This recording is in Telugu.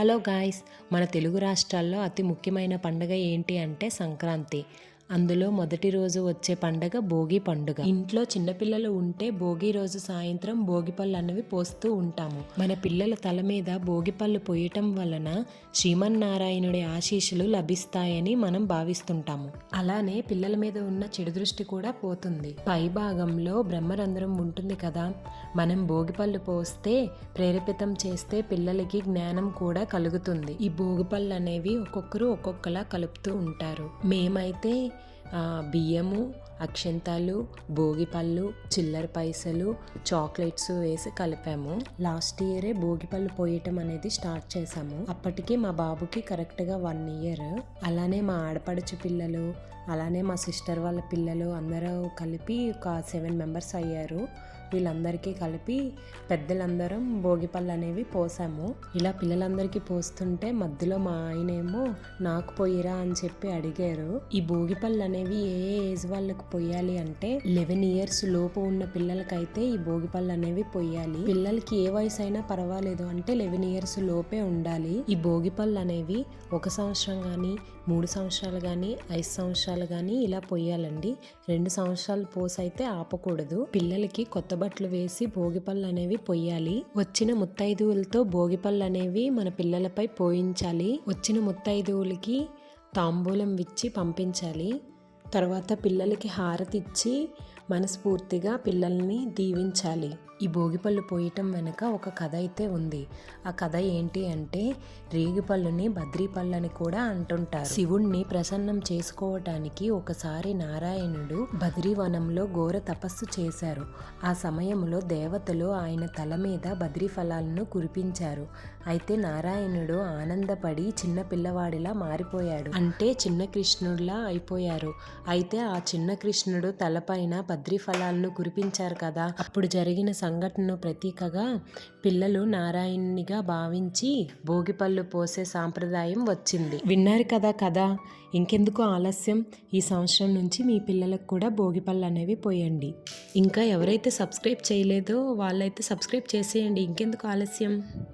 హలో గాయ్స్ మన తెలుగు రాష్ట్రాల్లో అతి ముఖ్యమైన పండుగ ఏంటి అంటే సంక్రాంతి. అందులో మొదటి రోజు వచ్చే పండగ భోగి పండుగ. ఇంట్లో చిన్నపిల్లలు ఉంటే భోగి రోజు సాయంత్రం భోగి పళ్ళు అన్నవి పోస్తూ ఉంటాము. మన పిల్లల తల మీద భోగి పళ్ళు పోయటం వలన శ్రీమన్నారాయణుడి ఆశీస్సులు లభిస్తాయని మనం భావిస్తుంటాము. అలానే పిల్లల మీద ఉన్న చెడు దృష్టి కూడా పోతుంది. పై భాగంలో బ్రహ్మరంధ్రం ఉంటుంది కదా. మనం భోగిపళ్ళు పోస్తే ప్రేరేపితం చేస్తే పిల్లలకి జ్ఞానం కూడా కలుగుతుంది. ఈ భోగిపళ్ళు అనేవి ఒక్కొక్కరు ఒక్కొక్కలా కలుపుతూ ఉంటారు. మేమైతే బియ్యము అక్షంతాలు భోగిపళ్ళు చిల్లర పైసలు చాక్లెట్స్ వేసి కలిపాము. లాస్ట్ ఇయరే భోగిపళ్ళు పోయటం అనేది స్టార్ట్ చేసాము అప్పటికి మా బాబుకి కరెక్ట్గా వన్ ఇయర్. అలానే మా ఆడపడుచు పిల్లలు అలానే మా సిస్టర్ వాళ్ళ పిల్లలు అందరూ కలిపి ఒక సెవెన్ మెంబర్స్ అయ్యారు. వీళ్ళందరికీ కలిపి పెద్దలందరం భోగిపళ్ళు అనేవి పోసాము. ఇలా పిల్లలందరికీ పోస్తుంటే మధ్యలో మా ఆయన ఏమో నాకు పోయిరా అని చెప్పి అడిగారు. ఈ భోగిపళ్ళు అనేవి ఏ ఏజ్ వాళ్ళకి పోయాలి అంటే లెవెన్ ఇయర్స్ లోపు ఉన్న పిల్లలకైతే ఈ భోగిపళ్ళు అనేవి పోయాలి. పిల్లలకి ఏ వయసు అయినా పర్వాలేదు అంటే లెవెన్ ఇయర్స్ లోపే ఉండాలి. ఈ భోగిపళ్ళు అనేవి ఒక సంవత్సరం కానీ మూడు సంవత్సరాలు కానీ ఐదు సంవత్సరాలు కానీ ఇలా పోయాలండి. రెండు సంవత్సరాలు పోసైతే ఆపకూడదు. పిల్లలకి కొత్త బట్టలు వేసి భోగిపళ్ళు అనేవి పొయ్యాలి వచ్చిన ముత్తైదువులతో భోగిపళ్ళు అనేవి మన పిల్లలపై పోయించాలి. వచ్చిన ముత్తైదువులకి తాంబూలం ఇచ్చి పంపించాలి. తర్వాత పిల్లలకి హారతి ఇచ్చి మనస్ఫూర్తిగా పిల్లల్ని దీవించాలి. ఈ భోగిపళ్ళు పోయటం వెనుక ఒక కథ అయితే ఉంది. ఆ కథ ఏంటి అంటే రేగిపళ్ళుని బద్రీపళ్ళని అని కూడా అంటుంటారు. శివుణ్ణి ప్రసన్నం చేసుకోవటానికి ఒకసారి నారాయణుడు బద్రీవనంలో ఘోర తపస్సు చేశారు. ఆ సమయంలో దేవతలు ఆయన తల మీద బద్రీ ఫలాలను కురిపించారు. అయితే నారాయణుడు ఆనందపడి చిన్న పిల్లవాడిలా మారిపోయాడు. అంటే చిన్న కృష్ణుడిలా అయిపోయారు. అయితే ఆ చిన్న కృష్ణుడు తలపైన బద్రీ ఫలాలను కురిపించారు కదా. అప్పుడు జరిగిన సంఘటనను ప్రతీకగా పిల్లలు నారాయణునిగా భావించి భోగిపళ్ళు పోసే సాంప్రదాయం వచ్చింది. విన్నారు కదా కదా ఇంకెందుకు ఆలస్యం? ఈ సంవత్సరం నుంచి మీ పిల్లలకు కూడా భోగిపళ్ళు అనేవి పోయండి. ఇంకా ఎవరైతే సబ్స్క్రైబ్ చేయలేదో వాళ్ళైతే సబ్స్క్రైబ్ చేసేయండి. ఇంకెందుకు ఆలస్యం?